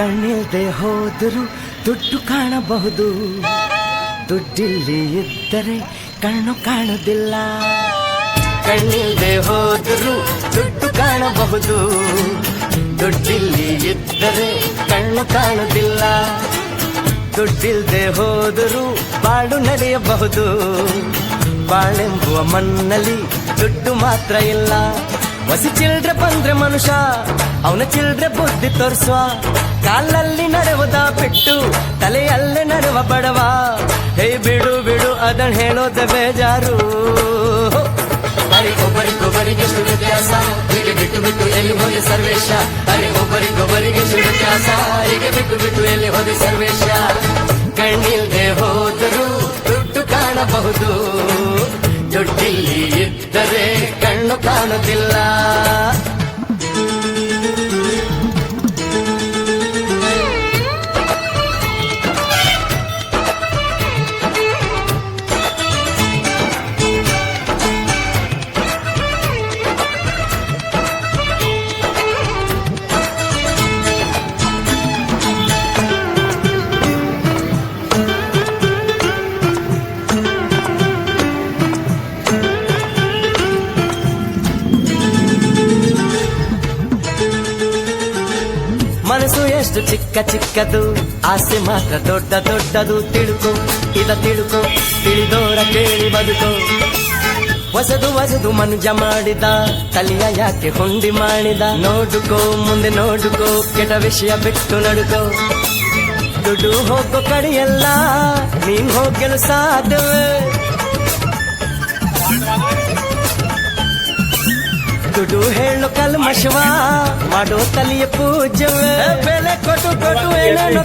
ಕಣ್ಣಿಲ್ದೆ ಹೋದರೂ ದುಡ್ಡು ಕಾಣಬಹುದು. ದುಡ್ಡಿಲ್ಲಿ ಇದ್ದರೆ ಕಣ್ಣು ಕಾಣುವುದಿಲ್ಲ. ಕಣ್ಣಿಲ್ದೆ ಹೋದರೂ ದುಡ್ಡು ಕಾಣಬಹುದು. ದುಡ್ಡಿಲ್ಲಿ ಇದ್ದರೆ ಕಣ್ಣು ಕಾಣುವುದಿಲ್ಲ. ದುಡ್ಡಿಲ್ದೆ ಹೋದರೂ ಬಾಳು ನಡೆಯಬಹುದು. ಬಾಳೆಂಬುವ ಮಣ್ಣಲ್ಲಿ ದುಡ್ಡು ಮಾತ್ರ ಇಲ್ಲ. ಹೊಸ ಚಿಲ್ಡ್ರೆ ಬಂದ್ರೆ ಮನುಷ್ಯ, ಅವನ ಚಿಲ್ಡ್ರೆ ಬುದ್ಧಿ ತೋರಿಸುವ. ಕಾಲಲ್ಲಿ ನಡೆವುದ ಬಿಟ್ಟು ತಲೆಯಲ್ಲೇ ನಡೆವ ಬಡವ. ಹೇ, ಬಿಡು ಬಿಡು, ಅದನ್ ಹೇಳೋದ ಬೇಜಾರು. ಒಬ್ಬರಿಗೊಬ್ಬರಿಗೆಷ್ಟು ವ್ಯತ್ಯಾಸ ಹೀಗೆ ಬಿಟ್ಟು ಬಿಟ್ಟು ಎಲ್ಲಿ ಹೋದೆ ಸರ್ವೇಶ? ಅರೆ ಒಬ್ಬರಿಗೊಬ್ಬರಿಗೆಷ್ಟು ವ್ಯತ್ಯಾಸ ಹೀಗೆ ಬಿಟ್ಟು ಬಿಟ್ಟು ಎಲ್ಲಿ ಹೋದೆ ಸರ್ವೇಶ? ಕಣ್ಣಿಲ್ದೆ ಹೋದರೂ ದುಡ್ಡು ಕಾಣಬಹುದು. ದುಡ್ಡಿಲ್ಲಿ ಇದ್ದರೆ ಕಣ್ಣು ಕಾಣುತ್ತಿಲ್ಲ. ಮನಸ್ಸು ಎಷ್ಟು ಚಿಕ್ಕ ಚಿಕ್ಕದು, ಆಸೆ ಮಾತ್ರ ದೊಡ್ಡ ದೊಡ್ಡದು ತಿಳುಕು ಇದ ತಿಳುಕು, ತಿಳಿದೋರ ಕೇಳಿ ಬದುಕೋ. ಹೊಸದು ಹೊಸದು ಮನುಜ ಮಾಡಿದ, ತಲೆಯ ಯಾಕೆ ಹೊಂಡಿ ಮಾಡಿದ. ನೋಡುಕೋ, ಮುಂದೆ ನೋಡುಕೋ, ಕೆಟ್ಟ ವಿಷಯ ಬಿಟ್ಟು ನಡುಕೋ. ದುಡ್ಡು ಹೋಗೋ ಕಡೆಯಲ್ಲ, ನೀನ್ ಹೋಗಲು ಸಾಧ್ಯವೇ? ದುಡ್ಡು ಹೇಳು ಕಲ್ಮಶವ ಮಾಡೋ ತಲೆಯ ಪೂಜವ. ಬೆಲೆ ಕೊಟ್ಟು ಕೊಟ್ಟು ಏನೇನು